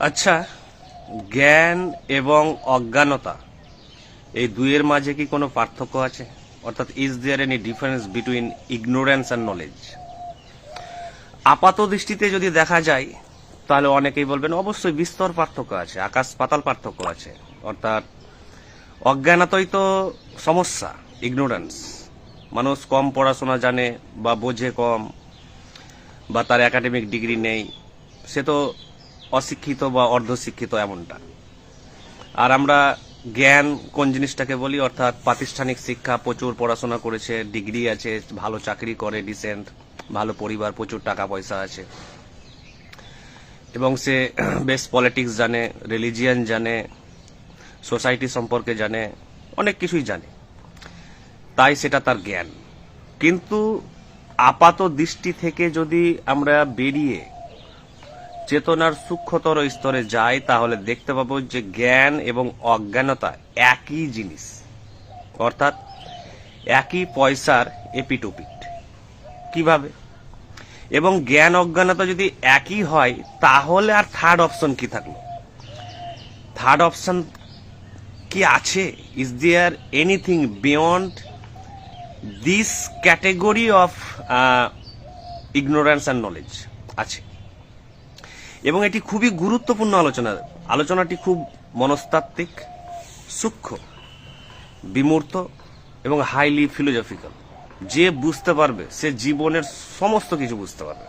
আচ্ছা জ্ঞান এবং অজ্ঞানতা, এই দুইয়ের মাঝে কি কোনো পার্থক্য আছে? অর্থাৎ is there any difference between ignorance and knowledge আপাত দৃষ্টিতে যদি দেখা যায়, তাহলে অনেকেই বলবেন, অবশ্যই বিস্তর পার্থক্য আছে, আকাশ পাতাল পার্থক্য আছে। অর্থাৎ, অজ্ঞানতই তো সমস্যা ইগনোরেন্স মানুষ কম পড়াশোনা জানে বা বোঝে কম, বা তার একাডেমিক ডিগ্রি নেই, সে তো অশিক্ষিত বা অর্ধশিক্ষিত এমনটা। আর আমরা জ্ঞান কোন জিনিসটাকে বলি? অর্থাৎ প্রাতিষ্ঠানিক শিক্ষা, প্রচুর পড়াশোনা করেছে, ডিগ্রি আছে, ভালো চাকরি করে ডিসেন্ট ভালো পরিবার, প্রচুর টাকা পয়সা আছে। এবং সে বেশ পলিটিক্স জানে রিলিজিয়ান জানে সোসাইটি সম্পর্কে জানে, অনেক কিছুই জানে। তাই সেটা তার জ্ঞান। কিন্তু আপাত দৃষ্টি থেকে যদি আমরা বেরিয়ে চেতনার সূক্ষ্মতর স্তরে যাই, তাহলে দেখতে পাবো যে জ্ঞান এবং অজ্ঞানতা একই জিনিস। অর্থাৎ একই পয়সার এপিটোপিট। কীভাবে? এবং জ্ঞান অজ্ঞানতা যদি একই হয়, তাহলে আর থার্ড অপশন কি থাকল? থার্ড অপশন কি আছে? Is there anything beyond this category of ignorance and knowledge আছে। এবং এটি খুবই গুরুত্বপূর্ণ আলোচনা। আলোচনাটি খুব মনস্তাত্ত্বিক, সূক্ষ্ম, বিমূর্ত এবং হাইলি ফিলোজফিক্যাল যে বুঝতে পারবে, সে জীবনের সমস্ত কিছু বুঝতে পারবে।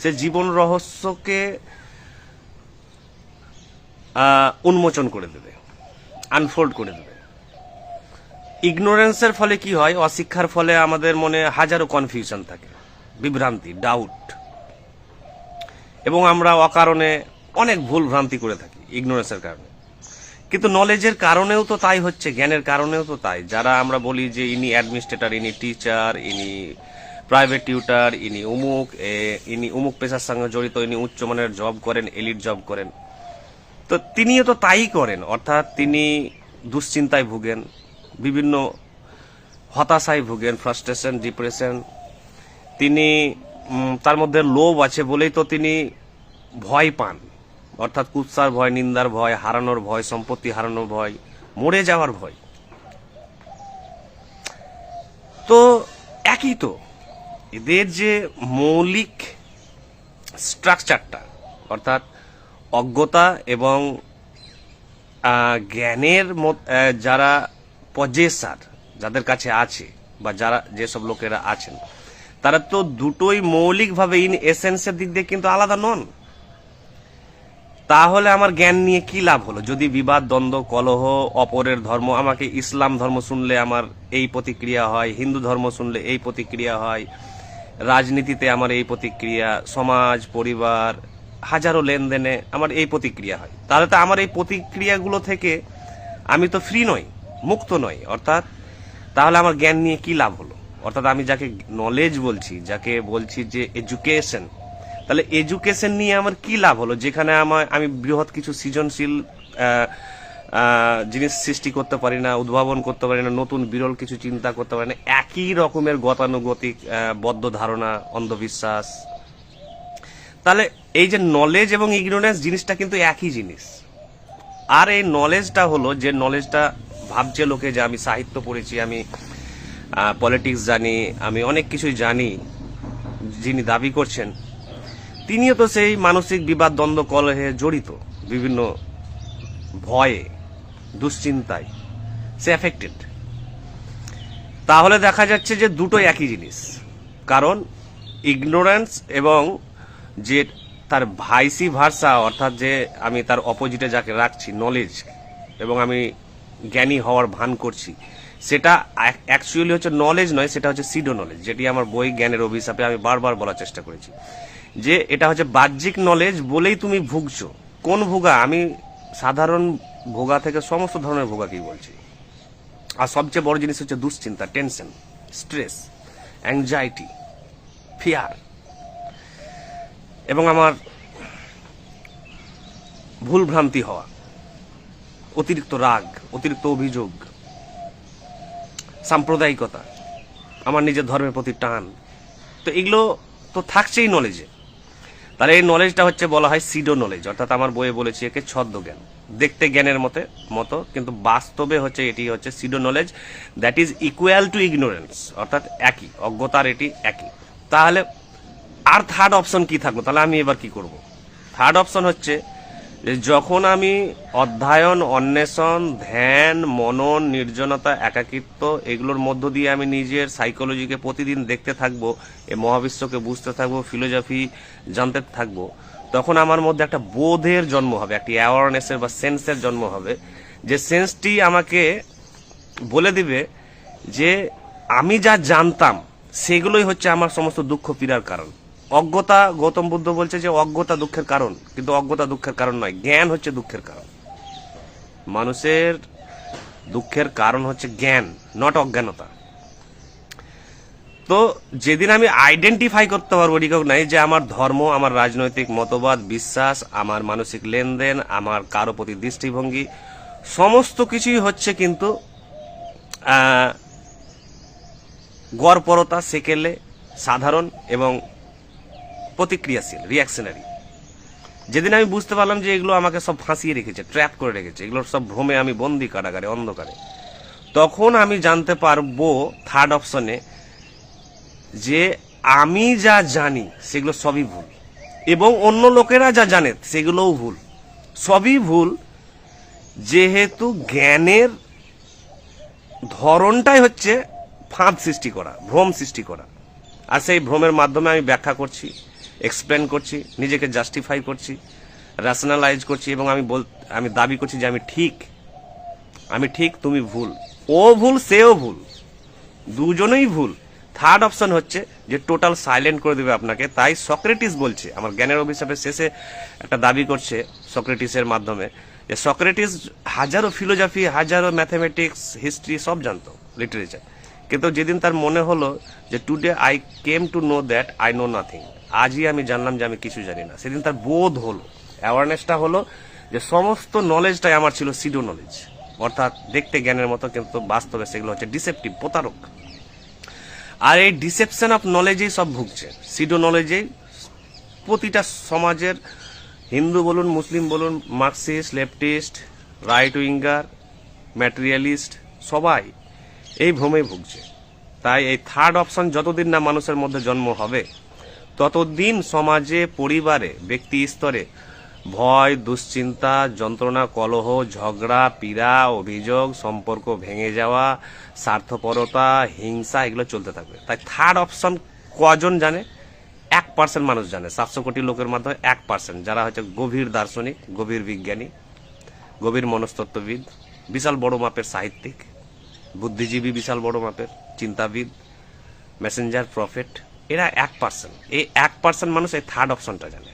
সে জীবন রহস্যকে উন্মোচন করে দেবে আনফোল্ড করে দেবে। ইগনোরেন্সের ফলে কি হয়? অশিক্ষার ফলে আমাদের মনে হাজারো কনফিউশন থাকে, বিভ্রান্তি ডাউট এবং আমরা অকারণে অনেক ভুল ভ্রান্তি করে থাকি ইগনোরেন্সের কারণে। কিন্তু নলেজের কারণেও তো তাই হচ্ছে, জ্ঞানের কারণেও তো তাই। যারা আমরা বলি যে ইনি অ্যাডমিনিস্ট্রেটর ইনি টিচার ইনি প্রাইভেট টিউটার ইনি উমুক ইনি উমুক পেশার সঙ্গে জড়িত, ইনি উচ্চমানের জব করেন এলিট জব করেন। তো তিনিও তো তাই করেন, অর্থাৎ তিনি দুশ্চিন্তায় ভুগেন, বিভিন্ন হতাশায় ভুগেন ফ্রাস্ট্রেশন ডিপ্রেশন তিনি তার মধ্যে লোভ আছে বলেই তো তিনি ভয় পান। অর্থাৎ কুৎসার ভয়, নিন্দার ভয়, হারানোর ভয়, সম্পত্তি হারানোর ভয়, মরে যাওয়ার ভয়। তো একই তো, এদের যে মৌলিক স্ট্রাকচারটা অর্থাৎ অজ্ঞতা এবং জ্ঞানের যারা পজেসার যাদের কাছে আছে বা যারা, যেসব লোকেরা আছেন, তারা তো দুটোই মৌলিকভাবে ইন এসেন্সের দিক দিয়ে কিন্তু আলাদা নন। তাহলে আমার জ্ঞান নিয়ে কি লাভ হলো? যদি বিবাদ, দ্বন্দ্ব, কলহ, অপরের ধর্ম, আমাকে ইসলাম ধর্ম শুনলে আমার এই প্রতিক্রিয়া হয়, হিন্দু ধর্ম শুনলে এই প্রতিক্রিয়া হয়, রাজনীতিতে আমার এই প্রতিক্রিয়া, সমাজ, পরিবার, হাজারো লেনদেনে আমার এই প্রতিক্রিয়া হয়। তাহলে তো আমার এই প্রতিক্রিয়াগুলো থেকে আমি তো ফ্রি নই, মুক্ত নই, অর্থাৎ তাহলে আমার জ্ঞান নিয়ে কি লাভ হলো? অর্থাৎ আমি যাকে নলেজ বলছি, যাকে বলছি যে এডুকেশন তাহলে এডুকেশন নিয়ে আমার কি লাভ হলো? যেখানে আমার, আমি বৃহৎ কিছু সৃজনশীল জিনিস সৃষ্টি করতে পারি না, উদ্ভাবন করতে পারি না, নতুন বিরল কিছু চিন্তা করতে পারি না, একই রকমের গতানুগতিক বদ্ধ ধারণা, অন্ধবিশ্বাস। তাহলে এই যে নলেজ এবং ইগনোরেন্স জিনিসটা কিন্তু একই জিনিস। আর এই নলেজটা হলো যে নলেজটা ভাবছে লোকে যে আমি সাহিত্য পড়েছি, আমি পলিটিক্স জানি, আমি অনেক কিছুই জানি, যিনি দাবি করছেন তিনিও তো সেই মানসিক বিবাদ দ্বন্দ্ব কলহে জড়িত, বিভিন্ন ভয়ে, দুশ্চিন্তায়, সে অ্যাফেক্টেড তাহলে দেখা যাচ্ছে যে দুটো একই জিনিস। কারণ ইগনোরেন্স এবং যে তার ভাইসি ভার্সা অর্থাৎ যে আমি তার অপোজিটে যাকে রাখছি নলেজ এবং আমি জ্ঞানী হওয়ার ভান করছি, সেটা অ্যাকচুয়ালি হচ্ছে নলেজ নয়, সেটা হচ্ছে সিডো নলেজ যেটি আমার বই জ্ঞানের অভিশাপে আমি বারবার বলার চেষ্টা করেছি। যে এটা হচ্ছে বাহ্যিক নলেজ বলেই তুমি ভুগছো। কোন ভোগা? আমি সাধারণ ভোগা থেকে সমস্ত ধরনের ভোগাকেই বলছি? আর সবচেয়ে বড় জিনিস হচ্ছে দুশ্চিন্তা টেনশন স্ট্রেস অ্যাংজাইটি ফিয়ার এবং আমার ভুল ভ্রান্তি হওয়া, অতিরিক্ত রাগ, অতিরিক্ত অভিযোগ, সাম্প্রদায়িকতা, আমার নিজের ধর্মের প্রতি টান। তো এগুলো তো থাকছেই নলেজে তাহলে এই নলেজটা হচ্ছে বলা হয় সিডো নলেজ অর্থাৎ আমার বইয়ে বলেছি একে ছদ্ম জ্ঞান। দেখতে জ্ঞানের মতে, মতো, কিন্তু বাস্তবে হচ্ছে এটি হচ্ছে pseudo knowledge that is equal to ignorance অর্থাৎ একই, অজ্ঞতার এটি একই। তাহলে, আর থার্ড অপশন কি থাকব তাহলে আমি এবার কি করব? থার্ড অপশন হচ্ছে যখন আমি অধ্যয়ন, অন্বেষণ, ধ্যান, মনন, নির্জনতা, একাকিত্ব এগুলোর মধ্য দিয়ে আমি নিজের সাইকোলজিকে প্রতিদিন দেখতে থাকব, এ মহাবিশ্বকে বুঝতে থাকব ফিলোজফি জানতে থাকব, তখন আমার মধ্যে একটা বোধের জন্ম হবে, একটি অ্যাওয়ারনেসের বা সেন্সের জন্ম হবে। যে সেন্সটি আমাকে বলে দিবে যে আমি যা জানতাম, সেগুলোই হচ্ছে আমার সমস্ত দুঃখ পীড়ার কারণ। অজ্ঞতা, গৌতম বুদ্ধ বলছে যে অজ্ঞতা দুঃখের কারণ, কিন্তু অজ্ঞতা দুঃখের কারণ নয়, জ্ঞান হচ্ছে দুঃখের কারণ। মানুষের দুঃখের কারণ হচ্ছে জ্ঞান নট অজ্ঞানতা। তো যেদিন আমি আইডেন্টিফাই করতে পারব রিকগনাইজ যে আমার ধর্ম, আমার রাজনৈতিক মতবাদ, বিশ্বাস, আমার মানসিক লেনদেন, আমার কারও প্রতি দৃষ্টিভঙ্গি, সমস্ত কিছুই হচ্ছে কিন্তু গড়পরতা, সেকেলে, সাধারণ এবং প্রতিক্রিয়াশীল রিয়াকশনারি যেদিন আমি বুঝতে পারলাম যে এগুলো আমাকে সব ফাঁসিয়ে রেখেছে ট্র্যাপ করে রেখেছে এগুলোর সব ভ্রমে আমি বন্দি কারাগারে, অন্ধকারে। তখন আমি জানতে পারব থার্ড অপশনে যে আমি যা জানি, সেগুলো সবই ভুল। এবং অন্য লোকেরা যা জানে, সেগুলোও ভুল। সবই ভুল, যেহেতু জ্ঞানের ধরনটাই হচ্ছে ফাঁদ সৃষ্টি করা, ভ্রম সৃষ্টি করা। আর সেই ভ্রমের মাধ্যমে আমি ব্যাখ্যা করছি এক্সপ্লেন করছি, নিজেকে জাস্টিফাই করছি রেশনালাইজ করছি এবং আমি বল, আমি দাবি করছি যে আমি ঠিক আমি ঠিক, তুমি ভুল। ও ভুল, সেও ভুল। দুজনেই ভুল। থার্ড অপশন হচ্ছে যে টোটাল সাইলেন্ট করে দেবে আপনাকে। তাই সক্রেটিস বলছে, আমার জ্ঞানের অভিশাপের শেষে একটা দাবি করছে সক্রেটিসের মাধ্যমে, যে সক্রেটিস হাজারো ফিলোজফি হাজারো ম্যাথামেটিক্স হিস্ট্রি সব জানতো লিটারেচার কিন্তু যেদিন তার মনে হলো যে today I came to know that I know nothing আজই আমি জানলাম যে আমি কিছু জানি না। সেদিন তার বোধ হলো অ্যাওয়ারনেসটা হলো যে সমস্ত নলেজটাই আমার ছিল সিডো নলেজ অর্থাৎ দেখতে জ্ঞানের মতো, কিন্তু বাস্তবে সেগুলো হচ্ছে ডিসেপটিভ প্রতারক। আর এই ডিসেপশন অফ নলেজেই সব ভুগছে। সিডো নলেজেই প্রতিটা সমাজের হিন্দু বলুন, মুসলিম বলুন Marxist leftist right winger materialist সবাই এই ভ্রমেই ভুগছে। তাই এই থার্ড অপশন যতদিন না মানুষের মধ্যে জন্ম হবে ততদিন সমাজে, পরিবারে, ব্যক্তি স্তরে ভয়, দুশ্চিন্তা, যন্ত্রণা, কলহ, ঝগড়া, পীড়া, অভিযোগ, সম্পর্ক ভেঙে যাওয়া, স্বার্থপরতা, হিংসা এগুলো চলতে থাকবে। তাই থার্ড অপশন কজন জানে? এক পার্সেন্ট মানুষ জানে। সাতশো কোটি লোকের মাধ্যমে এক পার্সেন্ট যারা হচ্ছে গভীর দার্শনিক, গভীর বিজ্ঞানী, গভীর মনস্তত্ত্ববিদ, বিশাল বড় মাপের সাহিত্যিক, বুদ্ধিজীবী বিশাল বড় মাপের, চিন্তাবিদ মেসেঞ্জার প্রফেট এরা এক পার্সেন্ট এই এক পার্সেন্ট মানুষ এই থার্ড অপশনটা জানে।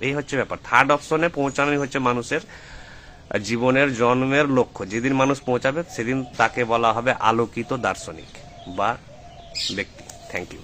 এই হচ্ছে ব্যাপার। থার্ড অপশনে পৌঁছানোই হচ্ছে মানুষের জীবনের, জন্মের লক্ষ্য। যেদিন মানুষ পৌঁছাবে, সেদিন তাকে বলা হবে আলোকিত দার্শনিক বা ব্যক্তি। Thank you